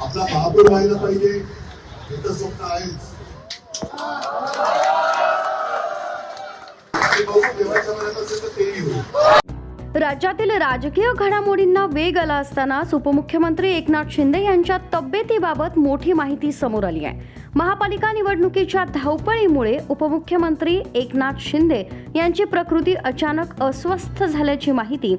आपला महापूर व्हायला पाहिजे. हे तर स्वप्न आहेच. देवाच्या मनात असेल तर तेही होईल राज्यातील राजकीय घडामोडींना वेग आला असतानाच उपमुख्यमंत्री एकनाथ शिंदे यांच्या तब्येतीबाबत मोठी माहिती समोर आली आहे. महापालिका निवडणुकीच्या धावपळीमुळे उपमुख्यमंत्री एकनाथ शिंदे यांची प्रकृती अचानक अस्वस्थ झाल्याची माहिती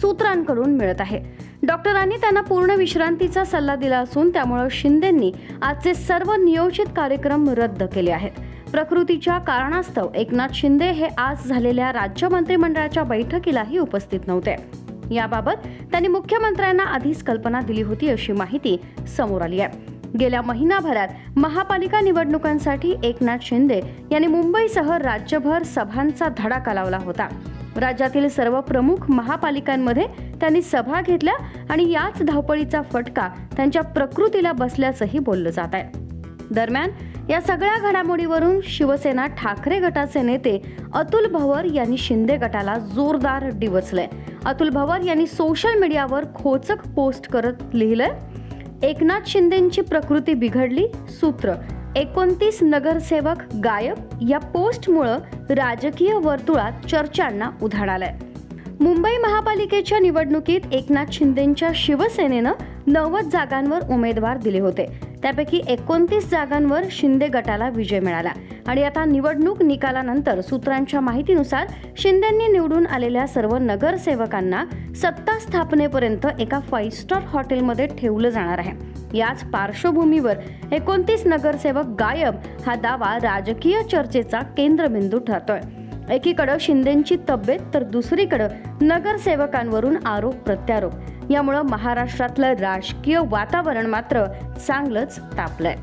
सूत्रांकडून मिळत आहे. डॉक्टरांनी त्यांना पूर्ण विश्रांतीचा सल्ला दिला असून त्यामुळे शिंदेंनी आजचे सर्व नियोजित कार्यक्रम रद्द केले आहेत. प्रकृतीच्या कारणास्तव एकनाथ शिंदे हे आज झालेल्या राज्य मंत्रिमंडळाच्या बैठकीलाही उपस्थित नव्हते. याबाबत त्यांनी मुख्यमंत्र्यांना आधीच कल्पना दिली होती अशी माहिती समोर आली आहे. गेल्या महिनाभरात महापालिका निवडणुकांसाठी एकनाथ शिंदे यांनी मुंबईसह राज्यभर सभांचा धडाका लावला होता. राज्यातील सर्व प्रमुख महापालिकांमध्ये त्यांनी सभा घेतल्या आणि याच धावपळीचा फटका त्यांच्या प्रकृतीला बसल्याचंही बोललं जात आहे. दरम्यान या सगळ्या घडामोडीवरून शिवसेना ठाकरे गटाचे नेते अतुल भवर यांनी शिंदे गटाला जोरदार डिवचलंय अतुल भवर यांनी सोशल मीडियावर खोचक पोस्ट करत लिहिलंय एकनाथ शिंदेंची प्रकृती बिघडली सूत्र. एकोणतीस नगरसेवक गायब या पोस्टमुळं राजकीय वर्तुळात चर्चांना उधाण आलंय. मुंबई महापालिकेच्या निवडणुकीत एकनाथ शिंदेंच्या शिवसेनेनं नव्वद जागांवर उमेदवार दिले होते. त्यापैकी एकोणतीस जागांवर शिंदे गटाला विजय मिळाला. आणि आता निवडणूक निकालानंतर सूत्रांच्या माहितीनुसार शिंदेंनी निवडून आलेल्या सर्व नगरसेवकांना सत्ता स्थापनेपर्यंत एका फाईव्ह स्टार हॉटेलमध्ये ठेवलं जाणार आहे. याच पार्श्वभूमीवर एकोणतीस नगरसेवक गायब हा दावा राजकीय चर्चेचा केंद्रबिंदू ठरतोय. एकीकडं शिंदेंची तब्येत तर दुसरीकडं नगरसेवकांवरून आरोप प्रत्यारोप. यामुळं महाराष्ट्रातलं राजकीय वातावरण मात्र चांगलंच तापलंय.